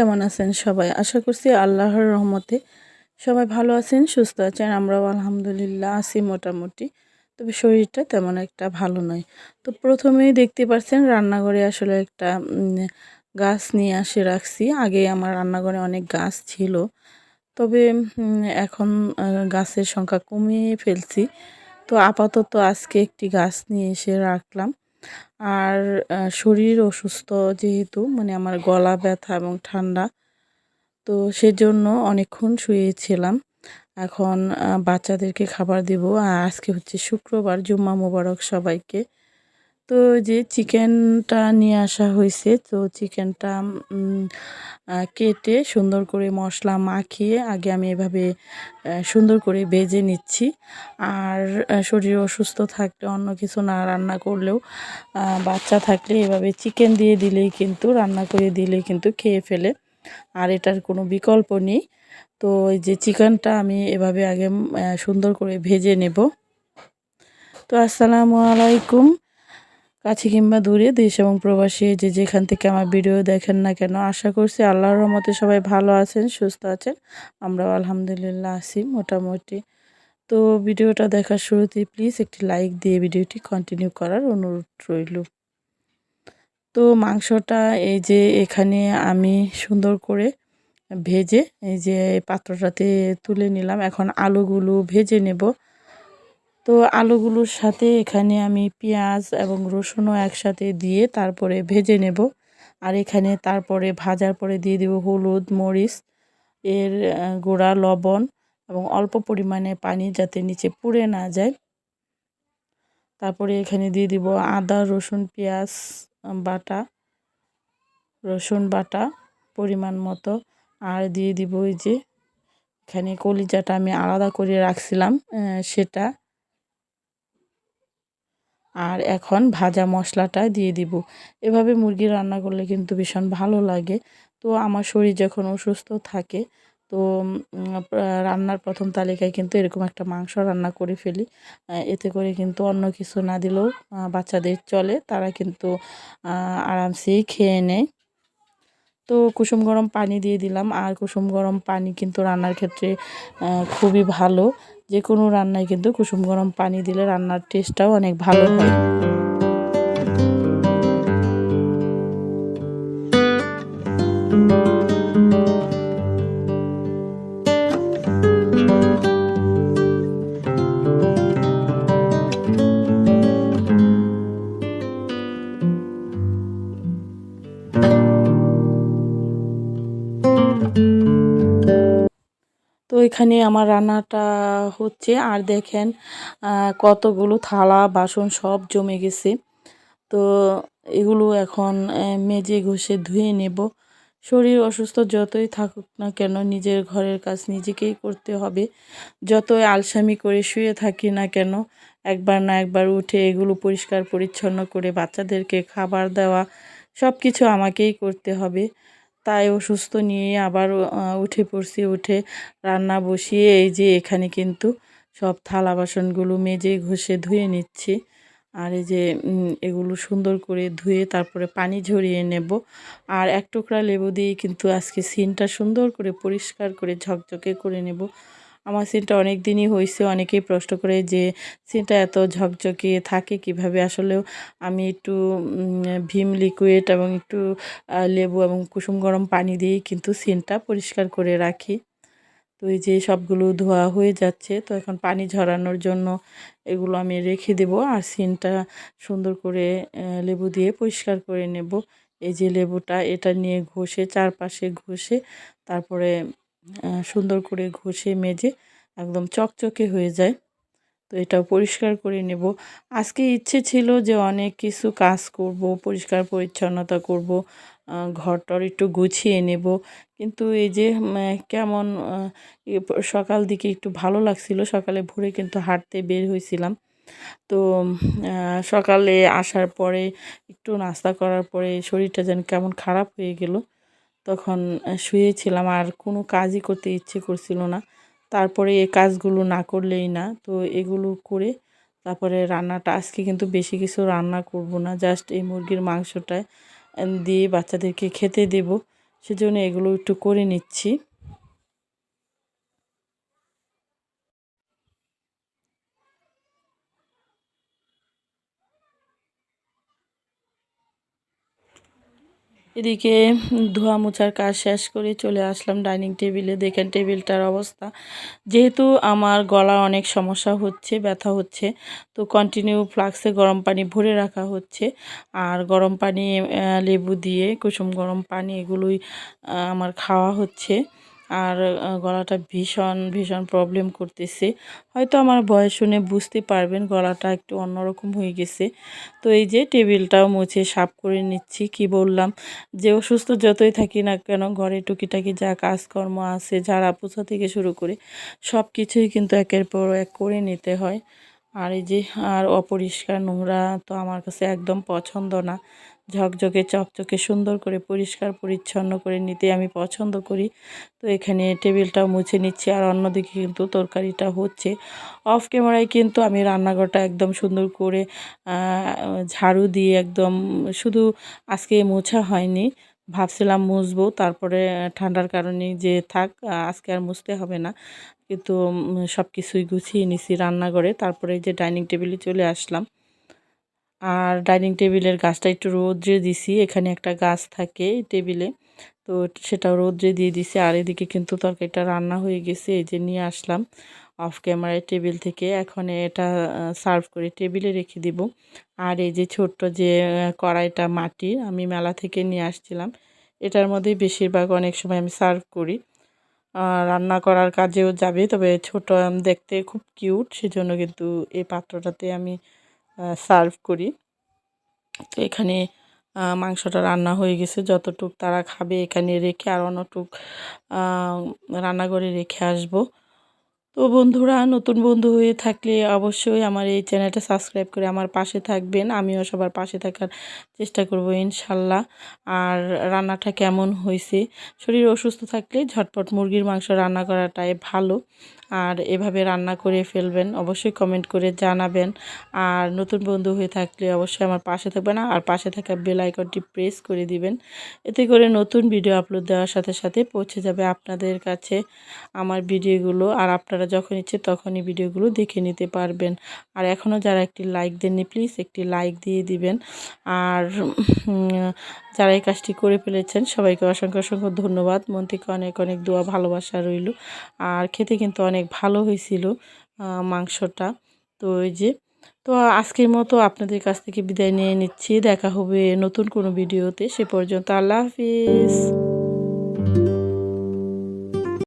কেমন আছেন সবাই? আশা করছি আল্লাহর রহমতে সবাই ভালো আছেন, সুস্থ আছেন, আমরাও আলহামদুলিল্লাহ আছি মোটামুটি। তবে শরীরটা তেমন একটা ভালো নয়। তো প্রথমেই দেখতে পাচ্ছেন রান্নাঘরে আসলে একটা গাছ নিয়ে আসে রাখছি। আগে আমার রান্নাঘরে অনেক গাছ ছিল। তবে এখন গাছের সংখ্যা কমিয়ে ফেলছি। তো আপাতত আজকে একটি গাছ নিয়ে এসে রাখলাম। আর শরীর অসুস্থ যেহেতু মানে আমার গলা ব্যথা এবং ঠান্ডা, তো সেজন্য অনেকক্ষণ শুয়েছিলাম। এখন বাচ্চাদেরকে খাবার দিব। আর আজকে হচ্ছে শুক্রবার, জুম্মা মোবারক সবাইকে। তো যে চিকেনটা নিয়ে আসা হয়েছে, তো চিকেনটা কেটে সুন্দর করে মশলা মাখিয়ে আগে আমি এভাবে সুন্দর করে ভেজে নিচ্ছি। আর শরীর অসুস্থ থাকলে, অন্য কিছু না রান্না করলেও বাচ্চা থাকলে এভাবে চিকেন দিয়ে দিলেই কিন্তু, রান্না করে দিলেই কিন্তু খেয়ে ফেলে। আর এটার কোনো বিকল্প নেই। তো এই যে চিকেনটা আমি এভাবে আগে সুন্দর করে ভেজে নেব। তো আসসালামু আলাইকুম। কাছে কিংবা দূরে দেশ এবং প্রবাসী যে যেখান থেকে আমার ভিডিও দেখেন না কেন, আশা করছি আল্লাহর রহমতে সবাই ভালো আছেন, সুস্থ আছেন। আমরাও আলহামদুলিল্লাহ আছি মোটামুটি। তো ভিডিওটা দেখার শুরুতেই প্লিজ একটি লাইক দিয়ে ভিডিওটি কন্টিনিউ করার অনুরোধ রইল। তো মাংসটা এই যে এখানে আমি সুন্দর করে ভেজে এই যে পাত্রটাতে তুলে নিলাম। এখন আলুগুলো ভেজে নেব। তো আলুগুলোর সাথে এখানে আমি পেঁয়াজ এবং রসুনও একসাথে দিয়ে তারপরে ভেজে নেব। আর এখানে তারপরে ভাজার পরে দিয়ে দেব হলুদ, মরিচ, এর গুঁড়া, লবণ এবং অল্প পরিমাণে পানি যাতে নিচে পুড়ে না যায়। তারপরে এখানে দিয়ে দিব আদা, রসুন, পেঁয়াজ বাটা, রসুন বাটা পরিমাণ মতো। আর দিয়ে দিব ওই যে এখানে কলিজাটা আমি আলাদা করে রাখছিলাম সেটা। আর এখন ভাজা মশলাটা দিয়ে দিব। এভাবে মুরগি রান্না করলে কিন্তু ভীষণ ভালো লাগে। তো আমার শরীর যখন অসুস্থ থাকে, তো রান্নার প্রথম তালিকায় কিন্তু এরকম একটা মাংস রান্না করে ফেলি। এতে করে কিন্তু অন্য কিছু না দিলেও বাচ্চাদের চলে। তারা কিন্তু আরামসেই খেয়ে নেয়। তো কুসুম গরম পানি দিয়ে দিলাম। আর কুসুম গরম পানি কিন্তু রান্নার ক্ষেত্রে খুবই ভালো। যে কোনো রান্নায় কিন্তু কুসুম গরম পানি দিলে রান্নার টেস্টটাও অনেক ভালো হয়। এখানে আমার রান্নাটা হচ্ছে, আর দেখেন কতগুলো থালা, বাসন সব জমে গেছে। তো এগুলো এখন মেজে ঘষে ধুয়ে নেব। শরীর অসুস্থ যতই থাকুক না কেন, নিজের ঘরের কাজ নিজেকেই করতে হবে। যতই আলসামি করে শুয়ে থাকি না কেন, একবার না একবার উঠে এগুলো পরিষ্কার পরিচ্ছন্ন করে বাচ্চাদেরকে খাবার দেওয়া সব কিছু আমাকেই করতে হবে। তাই অসুস্থ নিয়ে আবার উঠে পড়ছি। উঠে রান্না বসিয়ে এই যে এখানে কিন্তু সব থালা বাসনগুলো মেজে ঘষে ধুয়ে নিচ্ছি। আর এই যে এগুলো সুন্দর করে ধুয়ে তারপরে পানি ঝরিয়ে নেব। আর এক টুকরা লেবু দিয়ে কিন্তু আজকে সিনটা সুন্দর করে পরিষ্কার করে ঝকঝকে করে নেব। আমার সিনটা অনেক দিনই হয়েছে অনেকেই প্রশ্ন করে যে সিনটা এত ঝকঝকে থাকে কীভাবে? আসলেও আমি একটু ভীম লিকুইড এবং একটু লেবু এবং কুসুম গরম পানি দিয়েই কিন্তু সিনটা পরিষ্কার করে রাখি। তো এই যে সবগুলো ধোয়া হয়ে যাচ্ছে, তো এখন পানি ঝরানোর জন্য এগুলো আমি রেখে দেব আর সিনটা সুন্দর করে লেবু দিয়ে পরিষ্কার করে নেব। এই যে লেবুটা, এটা নিয়ে ঘষে, চারপাশে ঘষে, তারপরে সুন্দর করে ঘষে মেজে একদম চকচকে হয়ে যায়। তো এটাও পরিষ্কার করে নেব। আজকে ইচ্ছে ছিল যে অনেক কিছু কাজ করব, পরিষ্কার পরিচ্ছন্নতা করব ঘরটর একটু গুছিয়ে নেব। কিন্তু এই যে কেমন সকাল দিকে একটু ভালো লাগছিল। সকালে ভোরে কিন্তু হাঁটতে বের হয়েছিলাম। তো সকালে আসার পরে, একটু নাস্তা করার পরে শরীরটা যেন কেমন খারাপ হয়ে গেল। তখন শুয়েছিলাম। আর কোনো কাজই করতে ইচ্ছে করছিল না। তারপরে এ কাজগুলো না করলেই না। তো এগুলো করে তারপরে রান্নাটা, আজকে কিন্তু বেশি কিছু রান্না করব না। জাস্ট এই মুরগির মাংসটা দিয়ে বাচ্চাদেরকে খেতে দেব। সেজন্য এগুলো একটু করে নিচ্ছি। এদিকে ধোয়া মোছার কাজ শেষ করে চলে আসলাম ডাইনিং টেবিলে। দেখেন টেবিলটার অবস্থা। যেহেতু আমার গলা অনেক সমস্যা হচ্ছে, ব্যথা হচ্ছে, তো কন্টিনিউ ফ্লাক্সে গরম পানি ভরে রাখা হচ্ছে। আর গরম পানি লেবু দিয়ে কুসুম গরম পানি এগুলোই আমার খাওয়া হচ্ছে। আর গলাটা ভীষণ ভীষণ প্রবলেম করতেছে। হয়তো আমার বয়স শুনে বুঝতে পারবেন গলাটা একটু অন্যরকম হয়ে গেছে। তো এই যে টেবিলটাও মুছে সাফ করে নিচ্ছি, কি বললাম? যে অসুস্থ যতই থাকি না কেন, ঘরে টুকিটাকি যা কাজকর্ম আছে ঝাড়া পোছা থেকে শুরু করে সব কিছুই কিন্তু একের পর এক করে নিতে হয়। আর এই যে, আর অপরিষ্কার নোংরা তো আমার কাছে একদম পছন্দ না। ঝকঝকে, চকচকে, সুন্দর করে, পরিষ্কার, পরিচ্ছন্ন করে নিতে আমি পছন্দ করি। তো এখানে টেবিলটাও মুছে নিচ্ছি আর অন্যদিকে কিন্তু তরকারিটা হচ্ছে। অফ ক্যামেরায় কিন্তু আমি রান্নাঘরটা একদম সুন্দর করে ঝাড়ু দিয়ে একদম শুধু আজকে মোছা হয়নি, ভাবছিলাম মুছবো। তারপরে ঠান্ডার কারণে যে থাক, আজকে আর মুছতে হবে না। কিন্তু সব কিছুই গুছিয়ে নিছি রান্নাঘরে। তারপরে যে ডাইনিং টেবিলে চলে আসলাম। আর ডাইনিং টেবিলের গাছটা একটু রোদ্রে দিছি, এখানে একটা গাছ থাকে টেবিলে। তো সেটা রোদ্রে দিয়ে দিছি, আর এদিকে কিন্তু তরকারিটা রান্না হয়ে গেছে, এই যে নিয়ে আসলাম অফ ক্যামেরায় টেবিল থেকে। এখন এটা সার্ভ করে টেবিলে রেখে দিব। আর এই যে ছোট্ট যে কড়াইটা মাটির আমি মেলা থেকে নিয়ে আসছিলাম। এটার মধ্যেই বেশিরভাগ অনেক সময় আমি সার্ভ করি। রান্না করার কাজেও যাবে, তবে ছোট দেখতে খুব কিউট, সেজন্য কিন্তু এই পাত্রটাতে আমি সার্ভ করি। তো এখানে মাংসটা রান্না হয়ে গেছে। যতটুক তারা খাবে এখানে রেখে আর অন্যটুক রান্নাঘরে রেখে আসব। তো বন্ধুরা, নতুন বন্ধু হয়ে থাকলে অবশ্যই আমার এই চ্যানেলটা সাবস্ক্রাইব করে আমার পাশে থাকবেন। আমিও সবার পাশে থাকার চেষ্টা করব ইনশাল্লাহ। আর রান্নাটা কেমন হয়েছে? শরীর অসুস্থ থাকলে ঝটপট মুরগির মাংস রান্না করাটাই ভালো। আর এভাবে রান্না করে ফেলবেন, অবশ্যই কমেন্ট করে জানাবেন। আর নতুন বন্ধু হয়ে থাকলে অবশ্যই আমার পাশে থাকবেন আর পাশে থাকা বেল আইকনটি প্রেস করে দিবেন। এতে করে নতুন ভিডিও আপলোড দেওয়ার সাথে সাথে পৌঁছে যাবে আপনাদের কাছে আমার ভিডিওগুলো আর আপনারা যখন ইচ্ছে তখনই ভিডিওগুলো দেখে নিতে পারবেন। আর এখনও যারা একটি লাইক দেননি প্লিজ একটি লাইক দিয়ে দিবেন। আর যারা এই কাজটি করে ফেলেছেন, সবাইকে অসংখ্য অসংখ্য ধন্যবাদ। মন থেকে অনেক অনেক দোয়া, ভালোবাসা রইল। আর খেতে কিন্তু অনেক ভালো হয়েছিল মাংসটা। তো ওই যে, তো আজকের মতো আপনাদের কাছ থেকে বিদায় নিয়ে নিচ্ছি। দেখা হবে নতুন কোনো ভিডিওতে। সে পর্যন্ত আল্লাহ হাফিজ।